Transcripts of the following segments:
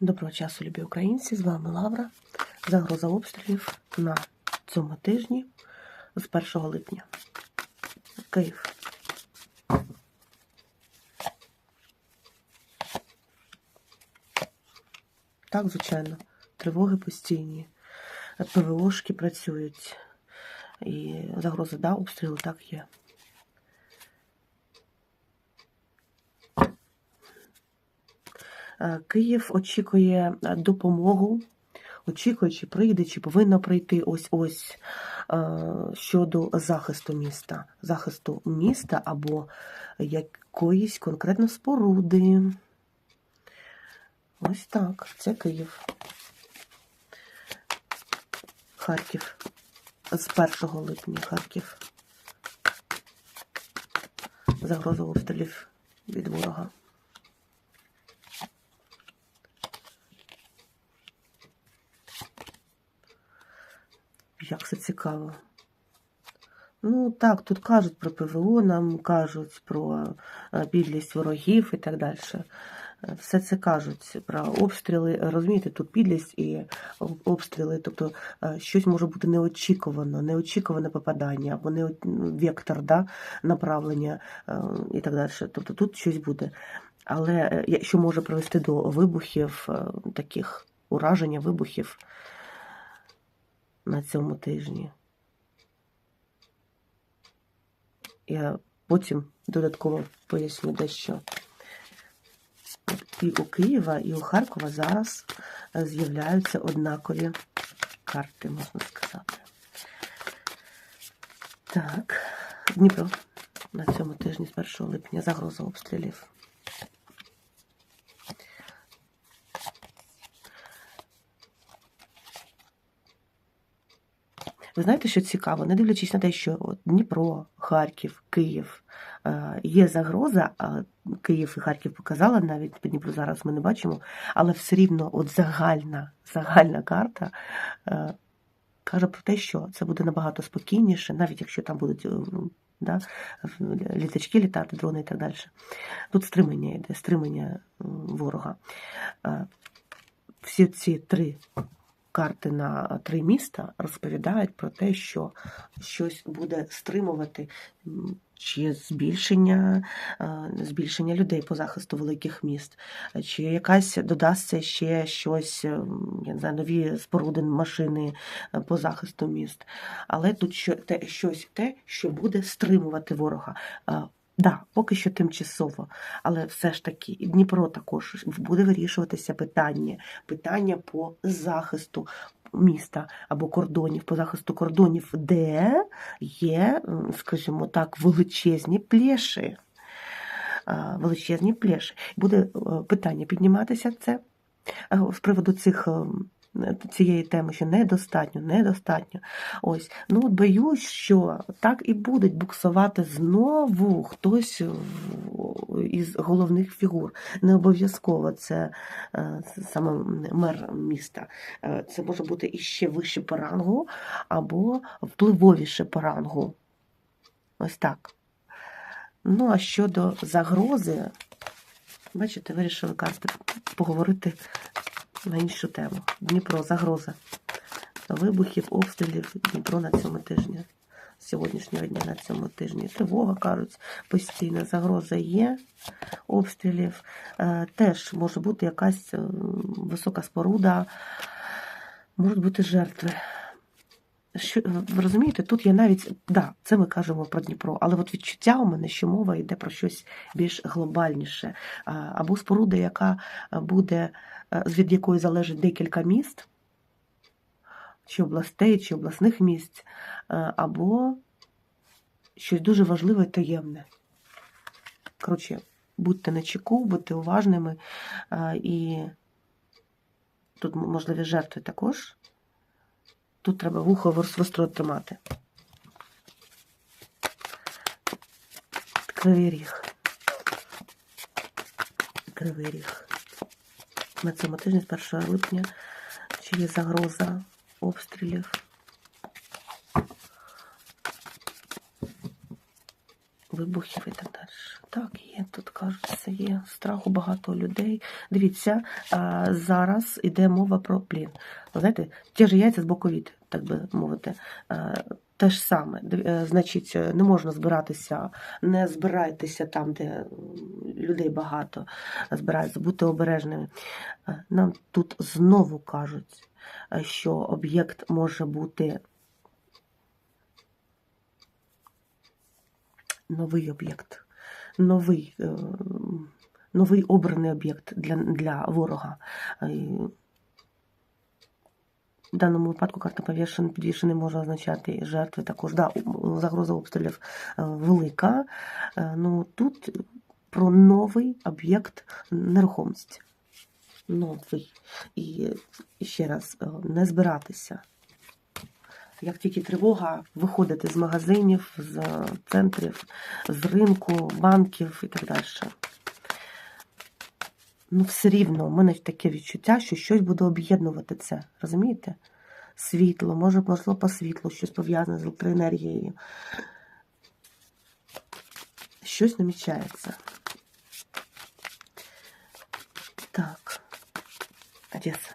Доброго часу, любі українці! З вами Лавра. Загроза обстрілів на цьому тижні з 1 липня. Київ. Так, звичайно, тривоги постійні. ПВОшки працюють. І загроза, да, обстріли так є. Київ очікує е, допомогу, очікує, чи прийде, чи повинна прийти ось-ось е, щодо захисту міста, захисту міста або якоїсь конкретно споруди. Ось так, це Київ. Харків. З 1 липня Харків. Загроза обстрілів від ворога. Як все цікаво. Ну, так, тут кажуть про ПВО, нам кажуть про е, підлість ворогів і так далі. Все це кажуть про обстріли. Розумієте, тут підлість і обстріли, тобто е, щось може бути неочікувано, неочікуване попадання або не вектор да, направлення е, і так далі. Тобто тут щось буде. Але що може привести до вибухів, таких ураження, вибухів на цьому тижні. Я потім додатково поясню дещо. І у Києва, і у Харкова зараз з'являються однакові карти, можна сказати. Так, Дніпро на цьому тижні з 1 липня загроза обстрілів. Ви знаєте, що цікаво, не дивлячись на те, що Дніпро, Харків, Київ е, є загроза, а Київ і Харків показала, навіть по Дніпру зараз ми не бачимо, але все рівно от загальна, загальна карта е, каже про те, що це буде набагато спокійніше, навіть якщо там будуть. Е, да, літачки літати, дрони і так далі. Тут стримання йде, стримання ворога. Всі ці три карти на три міста розповідають про те, що щось буде стримувати чи збільшення збільшення людей по захисту великих міст, чи якась додасться ще щось, я не знаю, нові споруди машини по захисту міст. Але тут що, те, щось те, що буде стримувати ворога. Да, поки що тимчасово, але все ж таки Дніпро також буде вирішуватися питання, питання по захисту міста або кордонів, по захисту кордонів, де є, скажімо так, величезні плеші. Величезні плеші. Буде е, питання підніматися це з приводу цих ем, цієї теми, що недостатньо, недостатньо. Ось, ну от боюсь, що так і будуть буксувати знову хтось із головних фігур. Не обов'язково це е, саме мер міста. Е, це може бути іще вище по рангу, або впливовіше по рангу. Ось так. Ну, а щодо загрози, бачите, вирішили карти поговорити на іншу тему. Дніпро, загроза. Вибухів, обстрілів Дніпро на цьому тижні. Сьогоднішнього дня на цьому тижні. Тривога, кажуть, постійна загроза є обстрілів. Е, теж може бути якась е, висока споруда, можуть бути жертви. Що, Ви розумієте, тут я навіть, да, це ми кажемо про Дніпро, але от відчуття у мене, що мова йде про щось більш глобальніше. Або споруда, яка буде від якої залежить декілька міст, чи областей, чи обласних місць, або щось дуже важливе і таємне. Коротше, будьте на чеку, будьте уважними, і тут можливі жертви також. Тут треба вухо востро тримати. Кривий ріг. Кривий ріг на цьому тижні з 1 липня, чи є загроза обстрілів. Вибухів і так далі. Так, є, тут кажуть, все є. Страху багато людей. Дивіться, зараз йде мова про плін. Знаєте, ті ж яйця з боковіт, так би мовити. Те ж саме. Е, Значить, не можна збиратися, не збирайтеся там, де людей багато збираються, будьте обережними. Е, Нам тут знову кажуть, е, що об'єкт може бути новий об'єкт, новий, е, новий обраний об'єкт для, для ворога. Е, В даному випадку карта повішений, підвішений може означати жертви також. Да, загроза обстрілів е, велика. Ну, тут про новий об'єкт нерухомості. Новий. І ще раз, не збиратися. Як тільки тривога, виходити з магазинів, з центрів, з ринку, банків і так далі. Ну, все рівно, у мене таке відчуття, що щось буде об'єднувати це. Розумієте? Світло, може, можливо, по світлу, щось пов'язане з електроенергією. Щось намічається. Так. Одеса.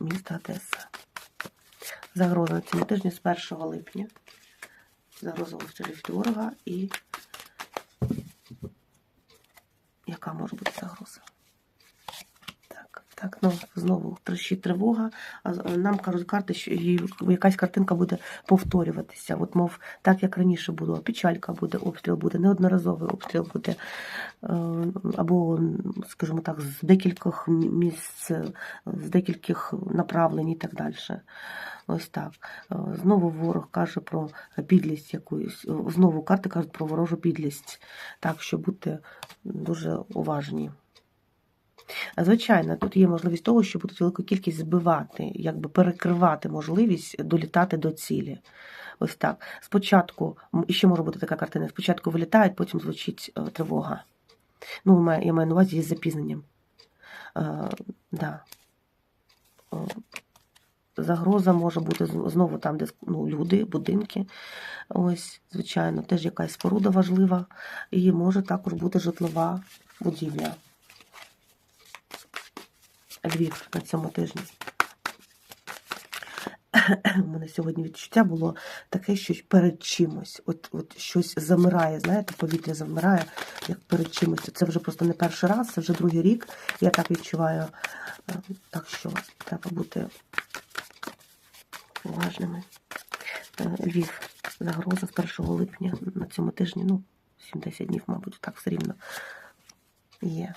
Місто Одеса. Загроза на цьому тижні з 1 липня. Загроза обстрілів ворога і яка може бути ну знову трещить тривога. А нам кажуть карти, що якась картинка буде повторюватися. От, мов, так як раніше було, печалька буде, обстріл буде, неодноразовий обстріл буде, е, або, скажімо так, з декількох місць, з декількох направлень і так далі. Ось так. Е, Знову ворог каже про підлість якусь. Е, Знову карти кажуть про ворожу підлість. Так що будьте дуже уважні. Звичайно, тут є можливість того, що будуть велику кількість збивати, якби перекривати можливість долітати до цілі. Ось так. Спочатку, ще може бути така картина, спочатку вилітають, потім звучить е, тривога. Ну, я маю- на увазі з запізненням. Е, да. Е, Загроза може бути знову там, де ну, люди, будинки. Ось, звичайно, теж якась споруда важлива. І може також бути житлова будівля. Львів на цьому тижні. У мене сьогодні відчуття було таке, що перед чимось. От, от щось замирає, знаєте, повітря замирає, як перед чимось. Це вже просто не перший раз, це вже другий рік. Я так відчуваю. Е, Так що треба бути уважними. Е, Львів, загроза з 1 липня на цьому тижні, ну, 70 днів, мабуть, так все рівно є.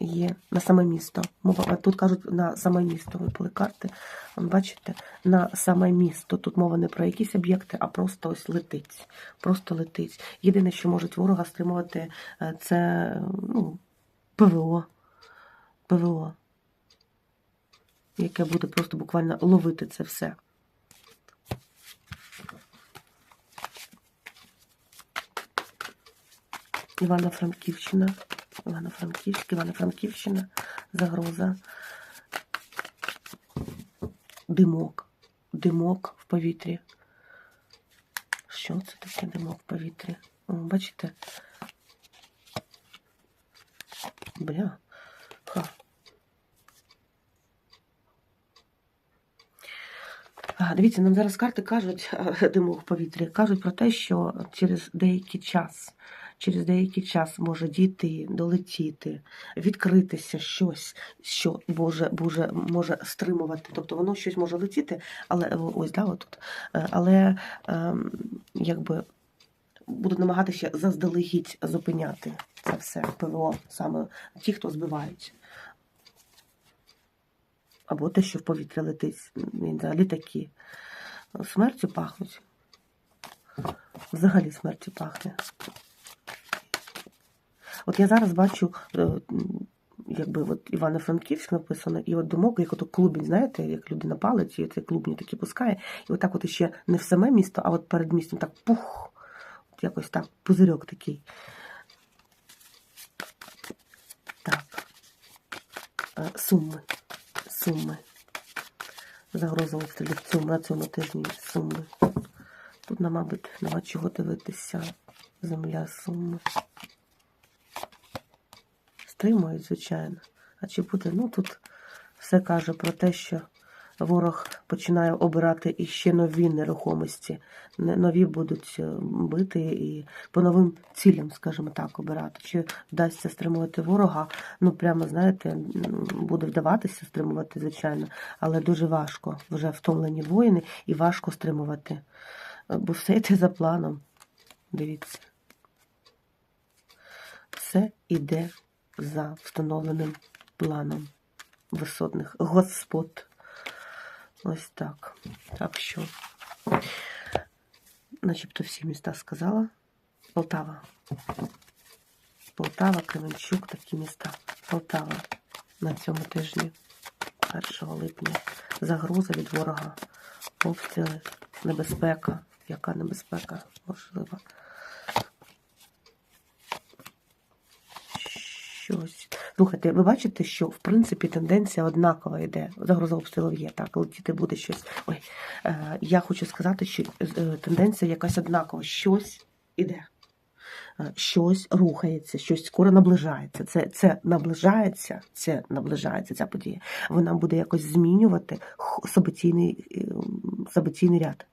Є на саме місто. Тут кажуть на саме місто випали карти. Бачите, на саме місто. Тут мова не про якісь об'єкти, а просто ось летить. Просто летить. Єдине, що можуть ворога стримувати, е, це ну, ПВО. ПВО. Яке буде просто буквально ловити це все. Івано-Франківщина. Івано-Франківськ, Івано-Франківщина, загроза. Димок. Димок в повітрі. Що це таке димок в повітрі? О, бачите? Бля. Ха. Дивіться, нам зараз карти кажуть, димок в повітрі, кажуть про те, що через деякий час, через деякий час може дійти, долетіти, відкритися щось, що Боже, Боже може стримувати. Тобто воно щось може летіти, але е, ось да, отут, Е, але ем, якби будуть намагатися заздалегідь зупиняти це все ПВО, саме ті, хто збивають. Або те, що в повітря летить, літаки. Смертю пахнуть. Взагалі смертю пахне. От я зараз бачу, е, якби от Івано-Франківськ написано, і от думок, як ото клубінь, знаєте, як людина палить, і це клубні такі пускає. І отак от іще не в саме місто, а от перед містом так пух. От якось так, пузирьок такий. Так. Е, Суми. Суми. Загроза обстрілів цьому, на цьому тижні суми. Тут нам, мабуть, нема чого дивитися. Земля суму. Стримують, звичайно. А чи буде? Ну тут все каже про те, що ворог починає обирати іще нові нерухомості. Нові будуть е, бити і по новим цілям, скажімо так, обирати. Чи вдасться стримувати ворога? Ну, прямо, знаєте, буде вдаватися стримувати, звичайно, але дуже важко. Вже втомлені воїни і важко стримувати. Е, Бо все йде за планом. Дивіться. Все йде за встановленим планом висотних господ. Ось так. Так що, начебто всі міста сказала. Полтава. Полтава, Кременчук, такі міста. Полтава на цьому тижні, 1 липня. Загроза від ворога, обстріли, небезпека. Яка небезпека можлива? Щось. Слухайте, ви бачите, що в принципі тенденція однакова йде. Загроза обстрілів є, так, летіти буде щось. Ой, е, я хочу сказати, що е, тенденція якась однакова. Щось іде. Е, Щось рухається, щось скоро наближається. Це, це наближається, це наближається ця подія. Вона буде якось змінювати событійний, е, событійний ряд.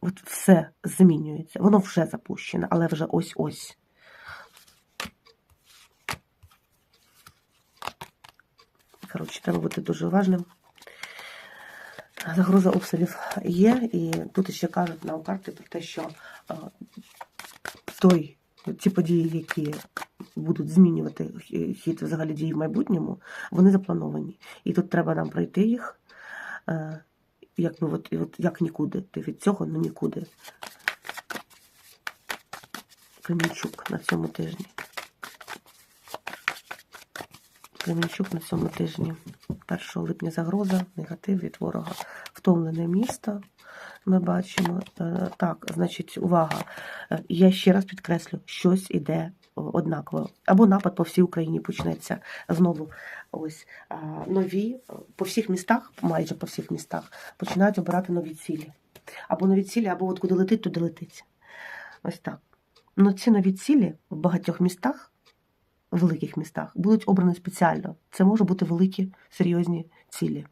От все змінюється. Воно вже запущено, але вже ось-ось. Коротше, треба бути дуже уважним. Загроза обстрілів є, і тут ще кажуть нам карти про те, що е, той, ті події, які будуть змінювати хід взагалі дій в майбутньому, вони заплановані. І тут треба нам пройти їх, е, якби от, от як нікуди. Ти від цього ну нікуди. Кремінчук на цьому тижні. Кременчук на цьому тижні. 1 липня загроза, негатив від ворога. Втомлене місто. Ми бачимо. Е, Так, значить, увага. Е, Я ще раз підкреслю, щось іде однаково. Або напад по всій Україні почнеться знову. Ось нові е, по всіх містах, майже по всіх містах, починають обирати нові цілі. Або нові цілі, або от куди летить, туди летить. Ось так. Ну, ці нові цілі в багатьох містах великих містах будуть обрані спеціально. Це можуть бути великі серйозні цілі,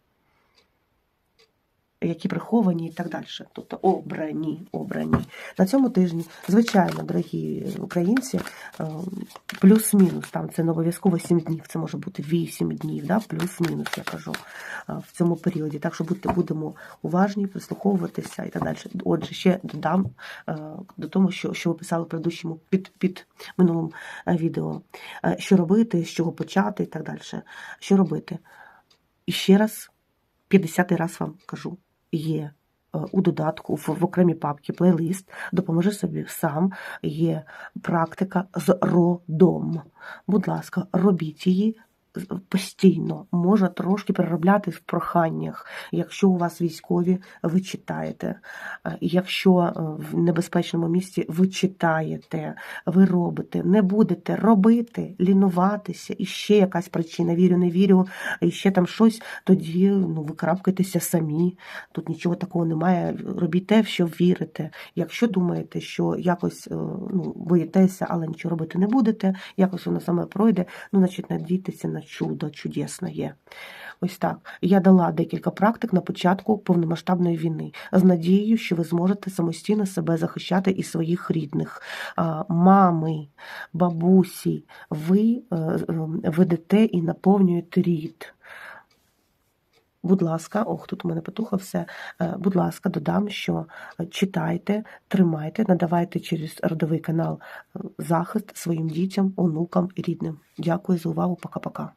які приховані і так далі. Тобто обрані, обрані. На цьому тижні, звичайно, дорогі українці, е, плюс-мінус, там це не обов'язково 7 днів, це може бути 8 днів, да? плюс-мінус, я кажу, е, в цьому періоді. Так що будьте, будемо уважні, прислуховуватися і так далі. Отже, ще додам е, до того, що, що ви писали в предыдущому під, під минулим е, відео. Що робити, з чого почати і так далі. Що робити? І ще раз, 50 раз вам кажу, є е, у додатку в, окремій папці плейлист Допоможи собі сам. Є практика з родом. Будь ласка, робіть її постійно. Можна трошки переробляти в проханнях. Якщо у вас військові, ви читаєте. Е, Якщо е, в небезпечному місці ви читаєте, ви робите, не будете робити, лінуватися, і ще якась причина, вірю, не вірю, і ще там щось, тоді ну, ви крапкайтеся самі. Тут нічого такого немає. Робіть те, в що вірите. Якщо думаєте, що якось е, ну, боїтеся, але нічого робити не будете, якось воно саме пройде, ну, значить, надійтеся на чудо, чудесне є. Ось так. Я дала декілька практик на початку повномасштабної війни з надією, що ви зможете самостійно себе захищати і своїх рідних. Мами, бабусі, ви е, е, ведете і наповнюєте рід. Будь ласка, ох, тут у мене потухло все. Е, Будь ласка, додам, що е, читайте, тримайте, надавайте через родовий канал е, захист своїм дітям, онукам і рідним. Дякую за увагу. Пока-пока.